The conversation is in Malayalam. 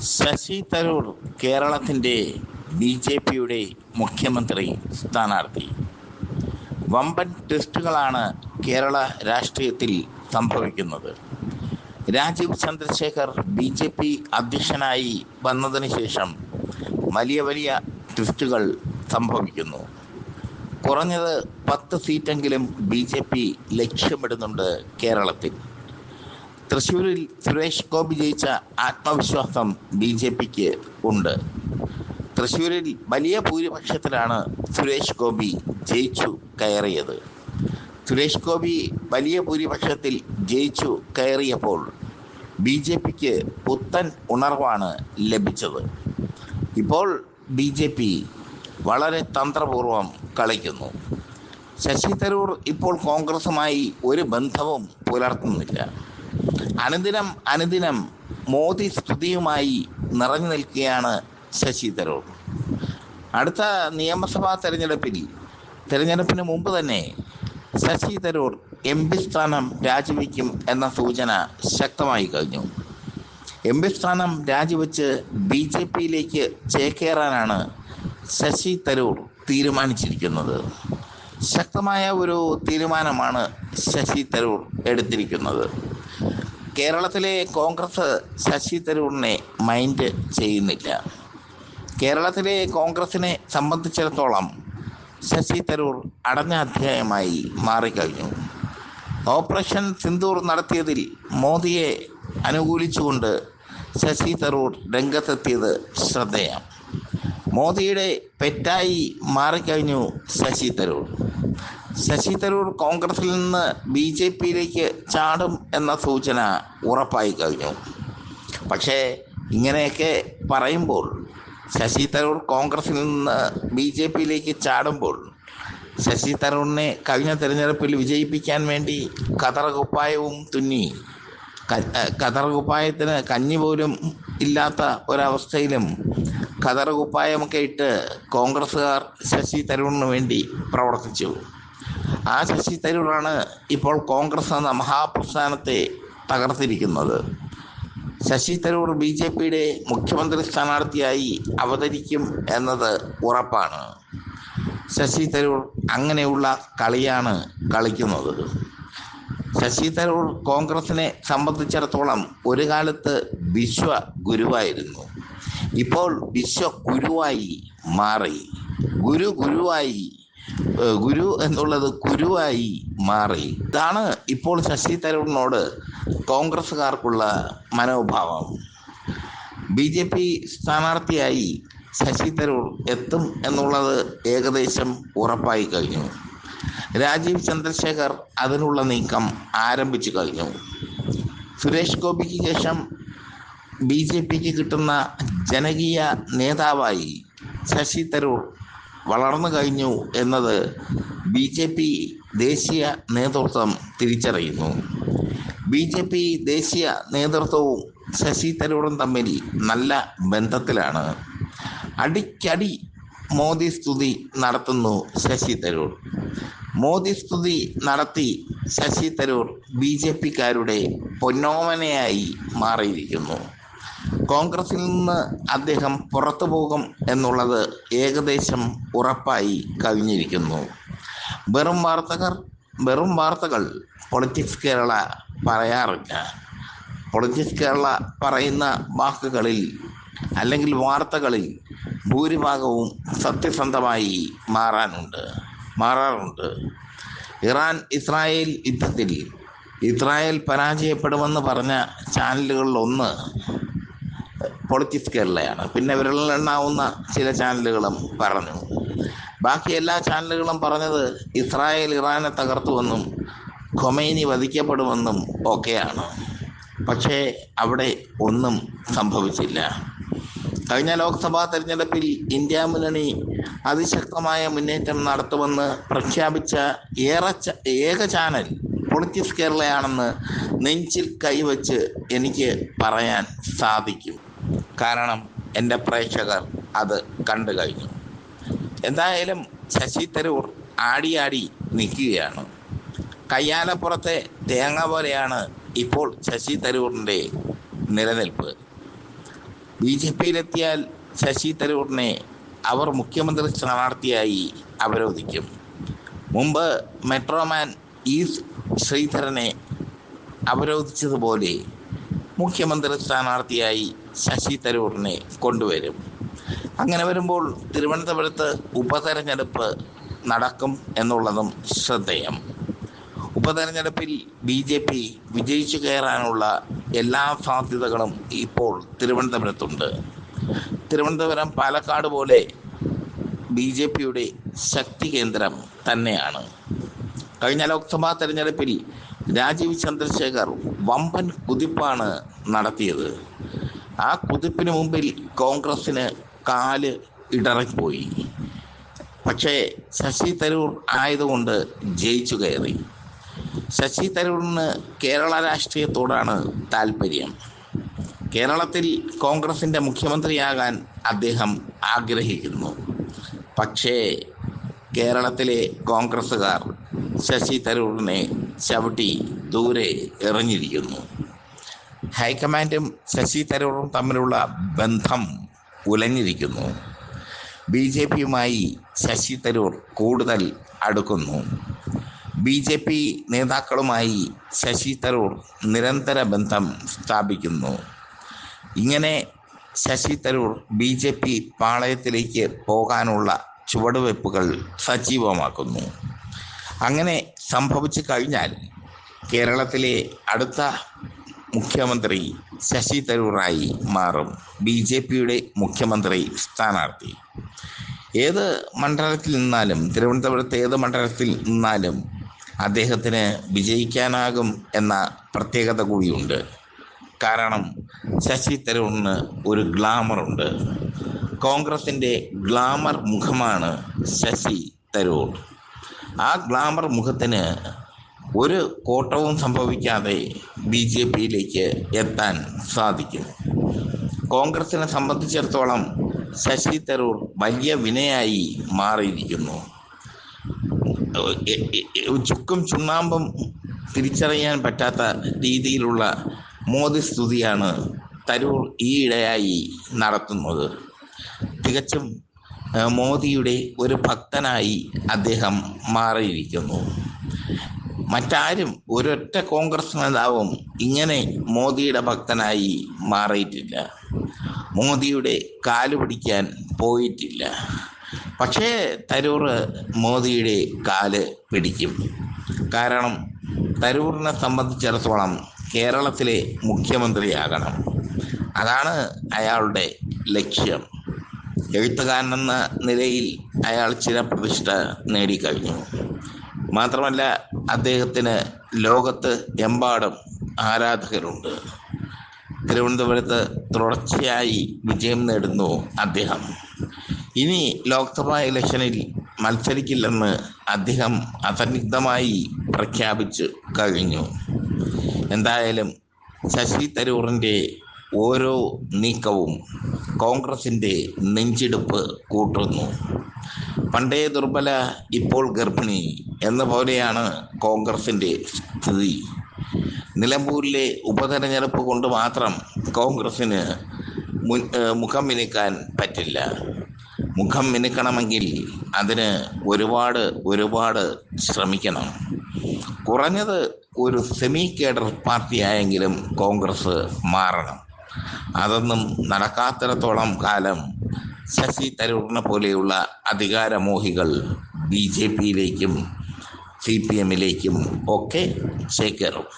ശശി തരൂർ കേരളത്തിന്റെ ബി ജെ പിയുടെ മുഖ്യമന്ത്രി സ്ഥാനാർത്ഥി. വമ്പൻ ട്വിസ്റ്റുകളാണ് കേരള രാഷ്ട്രീയത്തിൽ സംഭവിക്കുന്നത്. Rajeev Chandrasekhar B J P അധ്യക്ഷനായി വന്നതിന് ശേഷം വലിയ വലിയ ട്വിസ്റ്റുകൾ സംഭവിക്കുന്നു. കുറഞ്ഞത് പത്ത് സീറ്റെങ്കിലും ബി ജെ പി ലക്ഷ്യമിടുന്നുണ്ട് കേരളത്തിൽ. തൃശ്ശൂരിൽ സുരേഷ് ഗോപി ജയിച്ച ആത്മവിശ്വാസം ബി ജെ പിക്ക് ഉണ്ട്. തൃശ്ശൂരിൽ വലിയ ഭൂരിപക്ഷത്തിലാണ് സുരേഷ് ഗോപി ജയിച്ചു കയറിയത്. സുരേഷ് ഗോപി വലിയ ഭൂരിപക്ഷത്തിൽ ജയിച്ചു കയറിയപ്പോൾ ബി ജെ പിക്ക് പുത്തൻ ഉണർവാണ് ലഭിച്ചത്. ഇപ്പോൾ ബി ജെ പി വളരെ തന്ത്രപൂർവം കളിക്കുന്നു. ശശി തരൂർ ഇപ്പോൾ കോൺഗ്രസുമായി ഒരു ബന്ധവും പുലർത്തുന്നില്ല. അനുദിനം അനുദിനം മോദി സ്തുതിയുമായി നിറഞ്ഞു നിൽക്കുകയാണ് ശശി തരൂർ. അടുത്ത നിയമസഭാ തെരഞ്ഞെടുപ്പിൽ തെരഞ്ഞെടുപ്പിന് മുമ്പ് തന്നെ ശശി തരൂർ എം പി സ്ഥാനം രാജിവെക്കും എന്ന സൂചന ശക്തമായി കഴിഞ്ഞു. എം പി സ്ഥാനം രാജിവെച്ച് ബി ജെ പിയിലേക്ക് ചേക്കേറാനാണ് ശശി തരൂർ തീരുമാനിച്ചിരിക്കുന്നത്. ശക്തമായ ഒരു തീരുമാനമാണ് ശശി തരൂർ എടുത്തിരിക്കുന്നത്. കേരളത്തിലെ കോൺഗ്രസ് ശശി തരൂറിനെ മൈൻഡ് ചെയ്യുന്നില്ല. കേരളത്തിലെ കോൺഗ്രസിനെ സംബന്ധിച്ചിടത്തോളം ശശി തരൂർ അടഞ്ഞ അധ്യായമായി മാറിക്കഴിഞ്ഞു. ഓപ്പറേഷൻ സിന്ദൂർ നടത്തിയതിൽ മോദിയെ അനുകൂലിച്ചുകൊണ്ട് ശശി തരൂർ രംഗത്തെത്തിയത് ശ്രദ്ധേയം. മോദിയുടെ പെറ്റായി മാറിക്കഴിഞ്ഞു ശശി തരൂർ. ശശി തരൂർ കോൺഗ്രസിൽ നിന്ന് ബി ജെ പിയിലേക്ക് ചാടും എന്ന സൂചന ഉറപ്പായി കഴിഞ്ഞു. പക്ഷേ ഇങ്ങനെയൊക്കെ പറയുമ്പോൾ ശശി തരൂർ കോൺഗ്രസിൽ നിന്ന് ബി ജെ പിയിലേക്ക് ചാടുമ്പോൾ ശശി തരൂറിനെ കഴിഞ്ഞ തിരഞ്ഞെടുപ്പിൽ വിജയിപ്പിക്കാൻ വേണ്ടി കതറകുപ്പായവും തുന്നി കതറകുപ്പായത്തിന് കഞ്ഞി പോലും ഇല്ലാത്ത ഒരവസ്ഥയിലും കതറുകുപ്പായമൊക്കെ ഇട്ട് കോൺഗ്രസ്സുകാർ ശശി തരൂറിന് വേണ്ടി പ്രവർത്തിച്ചു. ആ ശശി തരൂരാണ് ഇപ്പോൾ കോൺഗ്രസ് എന്ന മഹാപ്രസ്ഥാനത്തെ തകർത്തിരിക്കുന്നത്. ശശി തരൂർ ബി ജെ പിയുടെ മുഖ്യമന്ത്രി സ്ഥാനാർത്ഥിയായി അവതരിക്കും എന്നത് ഉറപ്പാണ്. ശശി തരൂർ അങ്ങനെയുള്ള കളിയാണ് കളിക്കുന്നത്. ശശി തരൂർ കോൺഗ്രസിനെ സംബന്ധിച്ചിടത്തോളം ഒരു കാലത്ത് വിശ്വ ഗുരുവായിരുന്നു. ഇപ്പോൾ വിശ്വ ഗുരുവായി മാറി. ഗുരു ഗുരുവായി ഗുരു എന്നുള്ളത് കുരുവായി മാറി. ഇതാണ് ഇപ്പോൾ ശശി തരൂരിനോട് കോൺഗ്രസ്സുകാർക്കുള്ള മനോഭാവം. ബി ജെ പി സ്ഥാനാർത്ഥിയായി ശശി തരൂർ എത്തും എന്നുള്ളത് ഏകദേശം ഉറപ്പായി കഴിഞ്ഞു. രാജീവ് ചന്ദ്രശേഖർ അതിനുള്ള നീക്കം ആരംഭിച്ചു കഴിഞ്ഞു. സുരേഷ് ഗോപിക്ക് ശേഷം ബി ജെ പിക്ക് കിട്ടുന്ന ജനകീയ നേതാവായി ശശി തരൂർ വളർന്നു കഴിഞ്ഞു എന്നത് ബി ജെ പി ദേശീയ നേതൃത്വം തിരിച്ചറിയുന്നു. ബി ജെ പി ദേശീയ നേതൃത്വവും ശശി തരൂറും തമ്മിൽ നല്ല ബന്ധത്തിലാണ്. അടിക്കടി മോദി സ്തുതി നടത്തുന്നു ശശി തരൂർ. മോദി സ്തുതി നടത്തി ശശി തരൂർ ബി ജെ പിക്കാരുടെ പൊന്നോമനയായി മാറിയിരിക്കുന്നു. കോൺഗ്രസിൽ നിന്ന് അദ്ദേഹം പുറത്തു പോകും എന്നുള്ളത് ഏകദേശം ഉറപ്പായി കഴിഞ്ഞിരിക്കുന്നു. വെറും വാർത്തകർ വെറും വാർത്തകൾ പൊളിറ്റിക്സ് കേരള പറയാറില്ല. പൊളിറ്റിക്സ് കേരള പറയുന്ന വാക്കുകളിൽ അല്ലെങ്കിൽ വാർത്തകളിൽ ഭൂരിഭാഗവും സത്യസന്ധമായി മാറാനുണ്ട് മാറാറുണ്ട്. ഇറാൻ ഇസ്രായേൽ യുദ്ധത്തിൽ ഇസ്രായേൽ പരാജയപ്പെടുമെന്ന് പറഞ്ഞ ചാനലുകളിലൊന്ന് പൊളിറ്റിക്സ് കേരളയാണ്. പിന്നെ വിരലിലെണ്ണാവുന്ന ചില ചാനലുകളും പറഞ്ഞു. ബാക്കി എല്ലാ ചാനലുകളും പറഞ്ഞത് ഇസ്രായേൽ ഇറാനെ തകർത്തുവെന്നും ഖൊമൈനി വധിക്കപ്പെടുമെന്നും ഒക്കെയാണ്. പക്ഷേ അവിടെ ഒന്നും സംഭവിച്ചില്ല. കഴിഞ്ഞ ലോക്സഭാ തെരഞ്ഞെടുപ്പിൽ ഇന്ത്യ മുന്നണി അതിശക്തമായ മുന്നേറ്റം നടത്തുമെന്ന് പ്രഖ്യാപിച്ച ഏറെ ഏക ചാനൽ പൊളിറ്റിക്സ് കേരളയാണെന്ന് നെഞ്ചിൽ കൈവച്ച് എനിക്ക് പറയാൻ സാധിക്കും. കാരണം എന്റെ പ്രേക്ഷകർ അത് കണ്ടു കഴിഞ്ഞു. എന്തായാലും ശശി തരൂർ ആടിയാടി നിൽക്കുകയാണ്. കയ്യാലപ്പുറത്തെ തേങ്ങ പോലെയാണ് ഇപ്പോൾ ശശി തരൂറിന്റെ നിലനിൽപ്പ്. ബി ജെ പിയിലെത്തിയാൽ ശശി തരൂറിനെ അവർ മുഖ്യമന്ത്രി സ്ഥാനാർത്ഥിയായി അവരോധിക്കും. മുമ്പ് മെട്രോമാൻ ഇ ശ്രീധരനെ അവരോധിച്ചതുപോലെ മുഖ്യമന്ത്രി സ്ഥാനാർത്ഥിയായി ശശി തരൂറിനെ കൊണ്ടുവരും. അങ്ങനെ വരുമ്പോൾ തിരുവനന്തപുരത്ത് ഉപതെരഞ്ഞെടുപ്പ് നടക്കും എന്നുള്ളതും ശ്രദ്ധേയം. ഉപതെരഞ്ഞെടുപ്പിൽ ബി ജെ പി വിജയിച്ചു കയറാനുള്ള എല്ലാ സാധ്യതകളും ഇപ്പോൾ തിരുവനന്തപുരത്തുണ്ട്. തിരുവനന്തപുരം പാലക്കാട് പോലെ ബി ജെ പിയുടെ ശക്തി കേന്ദ്രം തന്നെയാണ്. കഴിഞ്ഞ ലോക്സഭാ തെരഞ്ഞെടുപ്പിൽ രാജീവ് ചന്ദ്രശേഖർ വമ്പൻ കുതിപ്പാണ് നടത്തിയത്. ആ കുതിപ്പിന് മുമ്പിൽ കോൺഗ്രസിന് കാൽ ഇടറിപ്പോയി. പക്ഷേ ശശി തരൂർ ആയതുകൊണ്ട് ജയിച്ചു കയറി. ശശി തരൂറിന് കേരള രാഷ്ട്രീയത്തോടാണ് താല്പര്യം. കേരളത്തിൽ കോൺഗ്രസിന്റെ മുഖ്യമന്ത്രിയാകാൻ അദ്ദേഹം ആഗ്രഹിക്കുന്നു. പക്ഷേ കേരളത്തിലെ കോൺഗ്രസ്സുകാർ ശശി തരൂരിനെ ചവിട്ടി ദൂരെ എറിഞ്ഞിരിക്കുന്നു ഹൈക്കമാൻഡും ശശി തരൂറും തമ്മിലുള്ള ബന്ധം ഉലഞ്ഞിരിക്കുന്നു. ബി ജെ പിയുമായി ശശി തരൂർ കൂടുതൽ അടുക്കുന്നു. ബി ജെ പി നേതാക്കളുമായി ശശി തരൂർ നിരന്തര ബന്ധം സ്ഥാപിക്കുന്നു. ഇങ്ങനെ Shashi Tharoor B J P പാളയത്തിലേക്ക് പോകാനുള്ള ചുവടുവയ്പ്പുകൾ സജീവമാക്കുന്നു. അങ്ങനെ സംഭവിച്ചു കഴിഞ്ഞാൽ കേരളത്തിലെ അടുത്ത മുഖ്യമന്ത്രി ശശി തരൂറായി മാറും. ബി ജെ പിയുടെ മുഖ്യമന്ത്രി സ്ഥാനാർത്ഥി. ഏത് മണ്ഡലത്തിൽ നിന്നാലും തിരുവനന്തപുരത്ത് ഏത് മണ്ഡലത്തിൽ നിന്നാലും അദ്ദേഹത്തിന് വിജയിക്കാനാകും എന്ന പ്രത്യേകത കൂടിയുണ്ട്. കാരണം ശശി തരൂറിന് ഒരു ഗ്ലാമറുണ്ട് കോൺഗ്രസിന്റെ ഗ്ലാമർ മുഖമാണ് ശശി തരൂർ. ആ ഗ്ലാമർ മുഖത്തിന് ഒരു കോട്ടവും സംഭവിക്കാതെ ബി ജെ പിയിലേക്ക് എത്താൻ സാധിക്കും. കോൺഗ്രസിനെ സംബന്ധിച്ചിടത്തോളം ശശി തരൂർ വലിയ വിനയായി മാറിയിരിക്കുന്നു. ചുക്കും ചുണ്ണാമ്പും തിരിച്ചറിയാൻ പറ്റാത്ത രീതിയിലുള്ള മോദി സ്തുതിയാണ് തരൂർ ഈയിടെയായി നടത്തുന്നത്. തികച്ചും മോദിയുടെ ഒരു ഭക്തനായി അദ്ദേഹം മാറിയിരിക്കുന്നു. മറ്റാരും ഒരൊറ്റ കോൺഗ്രസ് നേതാവും ഇങ്ങനെ മോദിയുടെ ഭക്തനായി മാറിയിട്ടില്ല. മോദിയുടെ കാൽ പിടിക്കാൻ പോയിട്ടില്ല. പക്ഷേ തരൂർ മോദിയുടെ കാൽ പിടിക്കും. കാരണം തരൂറിനെ സംബന്ധിച്ചിടത്തോളം കേരളത്തിലെ മുഖ്യമന്ത്രിയാകണം. അതാണ് അയാളുടെ ലക്ഷ്യം. എഴുത്തുകാരൻ എന്ന നിലയിൽ അയാൾ ചില പ്രതിഷ്ഠ നേടിക്കഴിഞ്ഞു. മാത്രമല്ല അദ്ദേഹത്തിന് ലോകത്ത് എമ്പാടും ആരാധകരുണ്ട്. തിരുവനന്തപുരത്ത് തുടർച്ചയായി വിജയം നേടുന്നു അദ്ദേഹം. ഇനി ലോക്സഭാ ഇലക്ഷനിൽ മത്സരിക്കില്ലെന്ന് അദ്ദേഹം അസന്നിഗ്ധമായി പ്രഖ്യാപിച്ചു കഴിഞ്ഞു. എന്തായാലും ശശി തരൂറിന്റെ ഓരോ നീക്കവും കോൺഗ്രസിന്റെ നെഞ്ചിടുപ്പ് കൂട്ടുന്നു. പണ്ടേ ദുർബല ഇപ്പോൾ ഗർഭിണി എന്ന പോലെയാണ് കോൺഗ്രസിന്റെ സ്ഥിതി. നിലമ്പൂരിലെ ഉപതെരഞ്ഞെടുപ്പ് കൊണ്ട് മാത്രം കോൺഗ്രസ്സിന് മുഖം മിനുക്കാൻ പറ്റില്ല. മുഖം മിനുക്കണമെങ്കിൽ അതിന് ഒരുപാട് ഒരുപാട് ശ്രമിക്കണം. കുറഞ്ഞത് ഒരു സെമി കേഡർ പാർട്ടിയായെങ്കിലും കോൺഗ്രസ് മാറണം. അതൊന്നും നടക്കാത്തിടത്തോളം കാലം ശശി തരൂറിനെ പോലെയുള്ള അധികാരമോഹികൾ ബി ജെ പിയിലേക്കും സി പി എമ്മിലേക്കും ഒക്കെ ചേക്കേറും.